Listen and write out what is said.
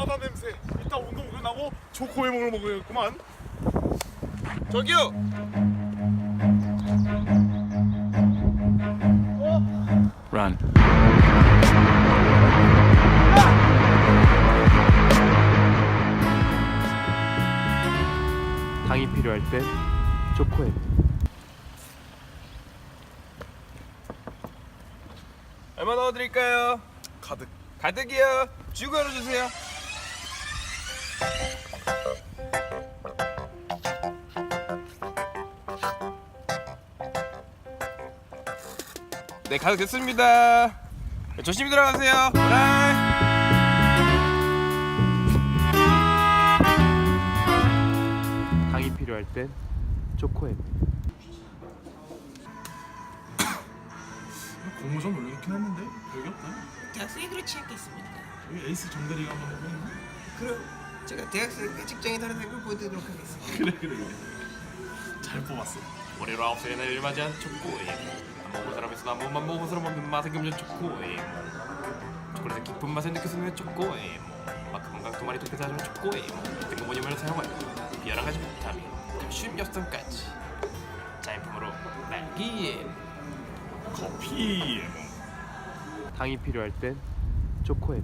바다 냄새. 이따 운동 끝나고 초코에몽을 먹어야겠구만. 저기요. Run. 당이 필요할 땐 초코에 얼마 넣어드릴까요? 가득. 가득이요. 쥐고 열어주세요. 네, 가득 됐습니다. 네, 조심히 들어가세요. 브라이. 당이 필요할 땐 초코에 공모전 올려놓긴 했는데 여기 없다. 대학생이 그렇지 않겠습니까? 여기 에이스 정대리가 한번 해보는 그럼 제가 대학생과 직장이 다른 걸 보여드리도록 하겠습니다. 그래 그래 그래. 잘 뽑았어. 올해로 아홉 살의 날을 맞이한 초코에 안 먹은 사람에서 한 번만 먹은 사람 없는 맛의 금전 초코에 초콜릿의 깊은 맛을 느낄 수 있는 초코에 마크 건강 두 마리 독해서 하는 초코에 등급모님을 사용하여 비열한 가지 비타민 칼슘 엽산까지. 자연품으로 날기에 커피. 당이 필요할 땐 초코에